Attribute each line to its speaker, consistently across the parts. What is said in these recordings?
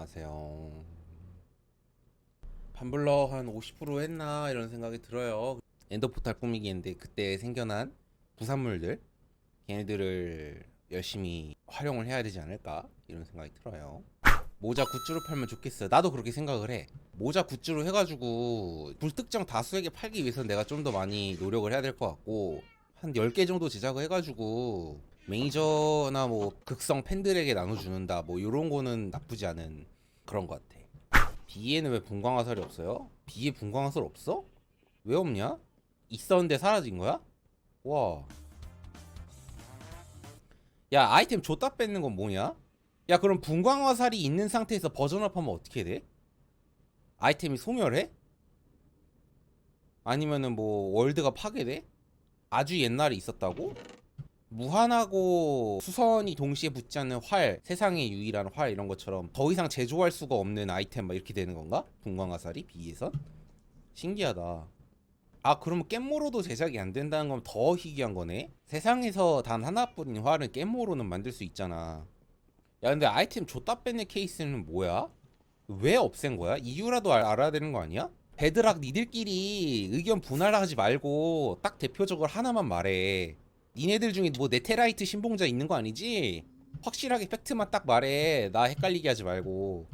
Speaker 1: 안녕하세요. 반블럭 한50% 했나 이런 생각이 들어요. 엔더포탈 꾸미기 했는데 그때 생겨난 부산물들 걔네들을 열심히 활용을 해야 되지 않을까 이런 생각이 들어요. 모자 굿즈로 팔면 좋겠어. 나도 그렇게 생각을 해. 모자 굿즈로 해가지고 불특정 다수에게 팔기 위해서는 내가 좀 더 많이 노력을 해야 될 것 같고 한 10개 정도 제작을 해가지고 매니저나 뭐 극성 팬들에게 나눠주는다 뭐 이런 거는 나쁘지 않은 그런 것 같아. B에는 왜 분광화살이 없어요? B에 분광화살 없어? 왜 없냐? 있었는데 사라진 거야? 와. 야 아이템 줬다 뺏는 건 뭐냐? 야 그럼 분광화살이 있는 상태에서 버전업하면 어떻게 돼? 아이템이 소멸해? 아니면은 뭐 월드가 파괴돼? 아주 옛날에 있었다고? 무한하고 수선이 동시에 붙지 않는 활, 세상의 유일한 활 이런 것처럼 더 이상 제조할 수가 없는 아이템 막 이렇게 되는 건가? 분광화살이 B에선? 신기하다. 아 그러면 깻모로도 제작이 안 된다는 건 더 희귀한 거네? 세상에서 단 하나뿐인 활은 깻모로는 만들 수 있잖아. 야 근데 아이템 줬다 뺏는 케이스는 뭐야? 왜 없앤 거야? 이유라도 알, 알아야 되는 거 아니야? 베드락 니들끼리 의견 분할하지 말고 딱 대표적으로 하나만 말해. 니네들 중에 뭐 네테라이트 신봉자 있는 거 아니지? 확실하게 팩트만 딱 말해. 나 헷갈리게 하지 말고.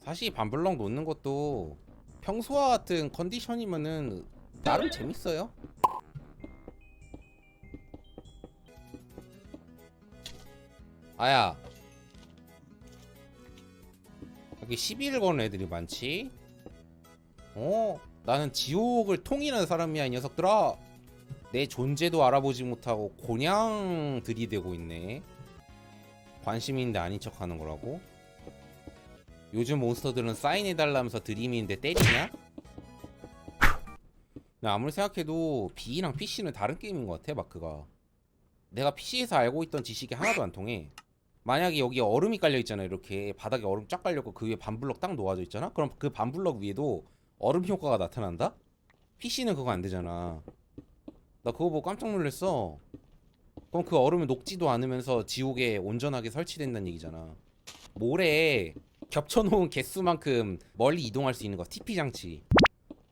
Speaker 1: 사실 반블럭 놓는 것도 평소와 같은 컨디션이면은 나름 재밌어요. 아야. 여기 12일 거는 애들이 많지? 어? 나는 지옥을 통일하는 사람이야 이 녀석들아. 내 존재도 알아보지 못하고 그냥 들이대고 있네. 관심 있는데 아닌 척 하는 거라고? 요즘 몬스터들은 사인해달라면서 드림인데 때리냐? 나 아무리 생각해도 B랑 PC는 다른 게임인 것 같아 마크가. 내가 PC에서 알고 있던 지식이 하나도 안 통해. 만약에 여기 얼음이 깔려 있잖아 이렇게. 바닥에 얼음 쫙 깔렸고 그 위에 반블럭 딱 놓아져 있잖아? 그럼 그 반블럭 위에도 얼음 효과가 나타난다? PC는 그거 안 되잖아. 나 그거 보고 깜짝 놀랐어. 그럼 그 얼음이 녹지도 않으면서 지옥에 온전하게 설치된다는 얘기잖아. 모래에 겹쳐놓은 개수만큼 멀리 이동할 수 있는 거 TP 장치.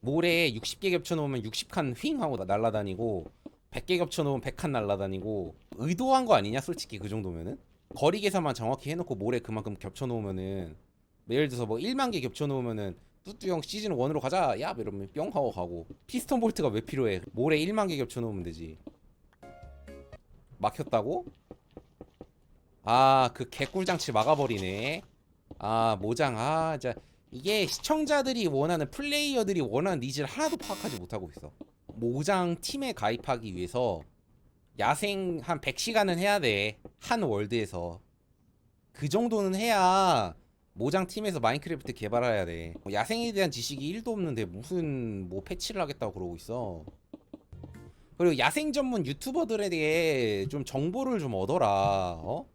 Speaker 1: 모래에 60개 겹쳐놓으면 60칸 휘잉 하고 나- 날아다니고 100개 겹쳐놓으면 100칸 날아다니고 의도한 거 아니냐 솔직히 그 정도면은 거리 계산만 정확히 해놓고 모래 그만큼 겹쳐놓으면은 예를 들어서 뭐 1만 개 겹쳐놓으면은 뚜뚜 형 시즌 1으로 가자. 야 이러면 뿅 하고 가고. 피스톤 볼트가 왜 필요해? 모래 1만 개 겹쳐놓으면 되지. 막혔다고? 아 그 개꿀 장치 막아버리네. 아 모장. 아 진짜. 이게 시청자들이 원하는 플레이어들이 원하는 니즈를 하나도 파악하지 못하고 있어. 모장 팀에 가입하기 위해서 야생 한 100시간은 해야 돼한 월드에서. 그 정도는 해야 모장 팀에서 마인크래프트 개발해야 돼. 뭐 야생에 대한 지식이 1도 없는데 무슨 뭐 패치를 하겠다고 그러고 있어. 그리고 야생 전문 유튜버들에 대해 좀 정보를 좀 얻어라. 어?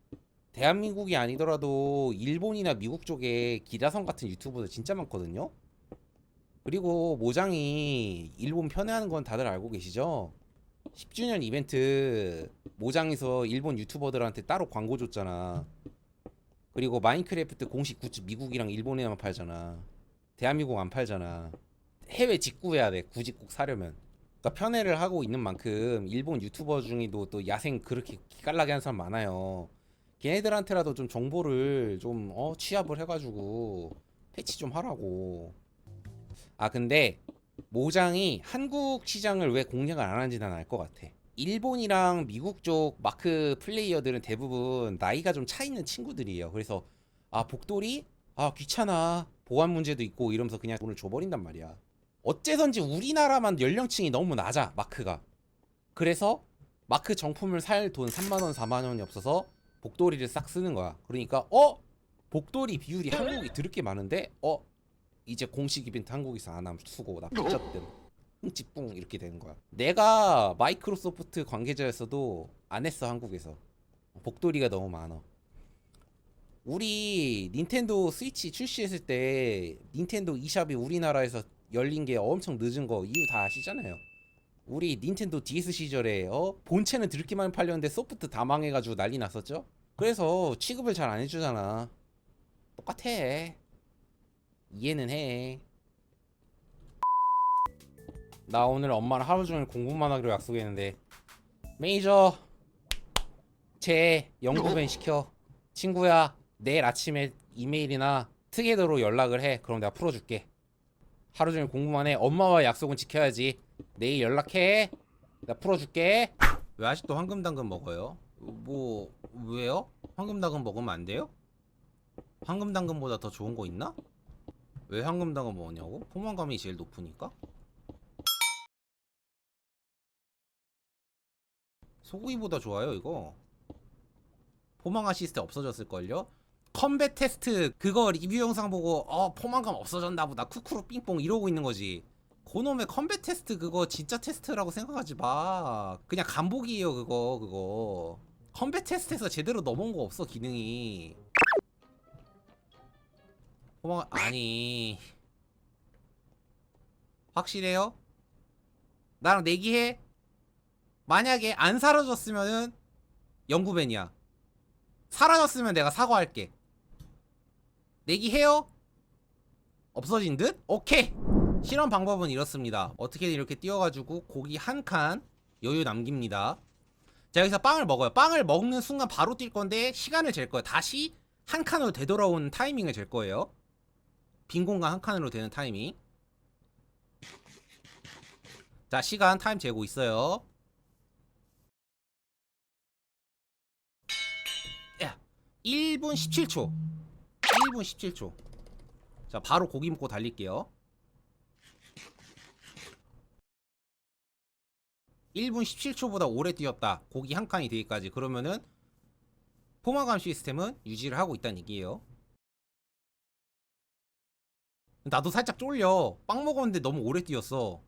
Speaker 1: 대한민국이 아니더라도 일본이나 미국 쪽에 기라성 같은 유튜버들 진짜 많거든요. 그리고 모장이 일본 편애하는 건 다들 알고 계시죠? 10주년 이벤트 모장에서 일본 유튜버들한테 따로 광고 줬잖아. 그리고 마인크래프트 공식 굿즈 미국이랑 일본에만 팔잖아. 대한민국 안 팔잖아. 해외 직구해야 돼. 굳이 꼭 사려면. 그러니까 편애를 하고 있는 만큼 일본 유튜버 중에도 또 야생 그렇게 기깔나게 하는 사람 많아요. 걔네들한테라도 좀 정보를 좀 어, 취합을 해가지고 패치 좀 하라고. 아 근데 모장이 한국 시장을 왜 공략을 안 하는지 난 알 것 같아. 일본이랑 미국 쪽 마크 플레이어들은 대부분 나이가 좀 차 있는 친구들이에요. 그래서 아 복돌이 아 귀찮아 보안 문제도 있고 이러면서 그냥 돈을 줘버린단 말이야. 어째선지 우리나라만 연령층이 너무 낮아 마크가. 그래서 마크 정품을 살 돈 3만 원 4만 원이 없어서 복돌이를 싹 쓰는 거야. 그러니까 어 복돌이 비율이 한국이 드럽게 많은데 어 이제 공식 이벤트 한국에서 안 하면 수고 나 삐졌든 흥 찌뿡 이렇게 되는 거야. 내가 마이크로소프트 관계자였어도 안 했어 한국에서. 복돌이가 너무 많아. 우리 닌텐도 스위치 출시했을 때 닌텐도 e샵이 우리나라에서 열린 게 엄청 늦은 거 이유 다 아시잖아요. 우리 닌텐도 DS 시절에 어 본체는 드럽게만 팔렸는데 소프트 다 망해가지고 난리 났었죠. 그래서 취급을 잘 안 해주잖아 똑같아 이해는 해 나 오늘 엄마랑 하루 종일 공부만 하기로 약속했는데 매니저 제 연구벤 시켜 친구야 내일 아침에 이메일이나 트게더로 연락을 해 그럼 내가 풀어줄게 하루 종일 공부만 해 엄마와 약속은 지켜야지 내일 연락해 내가 풀어줄게 왜 아직도 황금당근 먹어요? 뭐 왜요? 황금당근 먹으면 안 돼요? 황금당근보다 더 좋은 거 있나? 왜 황금당근 먹었냐고? 포만감이 제일 높으니까? 소고기보다 좋아요 이거 포망 아시스트 없어졌을걸요? 컴뱃 테스트 그거 리뷰 영상 보고 어 포만감 없어졌나 보다 쿠쿠루 삥뽕 이러고 있는 거지 그놈의 컴뱃 테스트 그거 진짜 테스트라고 생각하지 마 그냥 간복이에요 그거 그거 컴뱃 테스트에서 제대로 넘어온 거 없어 기능이 포망 아니 확실해요? 나랑 내기해? 만약에 안 사라졌으면은 영구벤이야. 사라졌으면 내가 사과할게. 내기해요? 없어진 듯? 오케이. 실험 방법은 이렇습니다. 어떻게든 이렇게 띄워가지고 고기 한 칸 여유 남깁니다. 자 여기서 빵을 먹어요. 빵을 먹는 순간 바로 뛸 건데 시간을 잴 거예요. 다시 한 칸으로 되돌아오는 타이밍을 잴 거예요. 빈 공간 한 칸으로 되는 타이밍. 자 시간 타임 재고 있어요 1분 17초. 1분 17초. 자 바로 고기 먹고 달릴게요. 1분 17초보다 오래 뛰었다. 고기 한 칸이 되기까지. 그러면은 포마감 시스템은 유지를 하고 있다는 얘기예요. 나도 살짝 쫄려. 빵 먹었는데 너무 오래 뛰었어.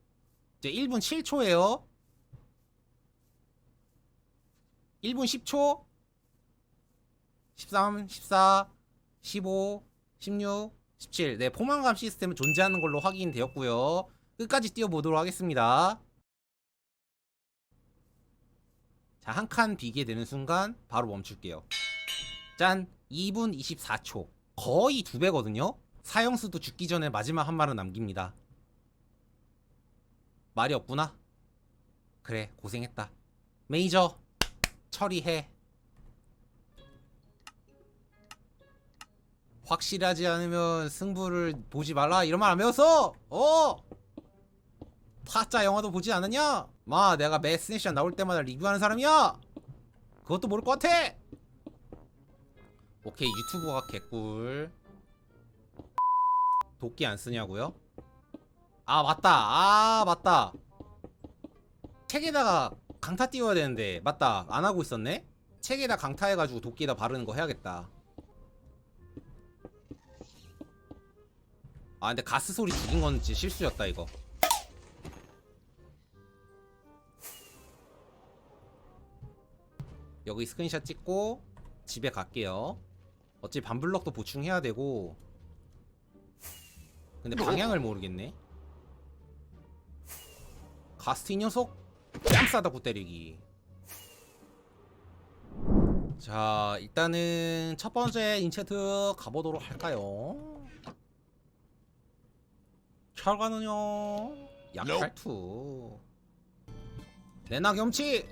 Speaker 1: 이제 1분 7초에요. 1분 10초 13, 14, 15, 16, 17. 네, 포만감 시스템은 존재하는 걸로 확인되었고요. 끝까지 뛰어보도록 하겠습니다. 자, 한 칸 비게 되는 순간 바로 멈출게요. 짠! 2분 24초. 거의 두 배거든요? 사형수도 죽기 전에 마지막 한 말은 남깁니다. 말이 없구나? 그래, 고생했다. 메이저, 처리해. 확실하지 않으면 승부를 보지 말라 이런 말 안 배웠어? 어? 타짜 영화도 보지 않았냐? 마 내가 매 스네션 나올 때마다 리뷰하는 사람이야 그것도 모를 것 같아 오케이 유튜버가 개꿀 도끼 안 쓰냐고요? 아 맞다 아 맞다 책에다가 강타 띄워야 되는데 맞다 안 하고 있었네 책에다 강타해가지고 도끼에다 바르는 거 해야겠다 아 근데 가스 소리 죽인 건 진짜 실수였다 이거. 여기 스크린샷 찍고 집에 갈게요. 어차피 반블럭도 보충해야 되고. 근데 방향을 모르겠네. 가스트 이 녀석? 뺨 싸다 구 때리기. 자 일단은 첫 번째 인체트 가보도록 할까요 결과는요 약탈투. 내나 겸치.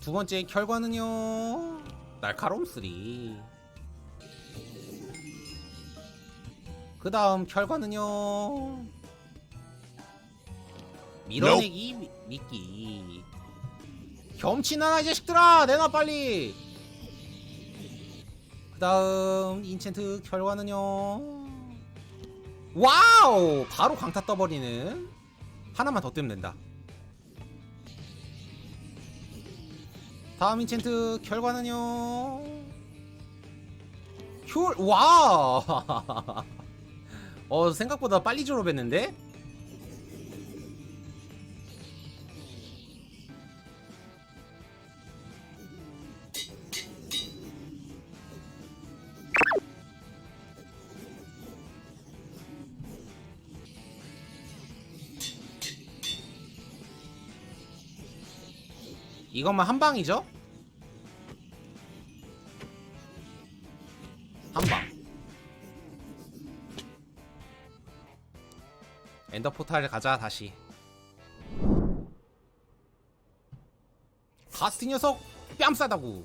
Speaker 1: 두 번째 결과는요? 날카로움 3. 그 다음 결과는요? 밀어내기 미, 미끼. 겸치나나 이 자식들아! 내놔 빨리! 그 다음 인챈트 결과는요? 와우! 바로 강타 떠버리는 하나만 더 뜨면 된다. 다음 인챈트 결과는요? 효 와! 어 생각보다 빨리 졸업했는데? 이것만 한 방이죠? 엔더 포탈 가자 다시. 가스티 녀석 뺨 싸다구.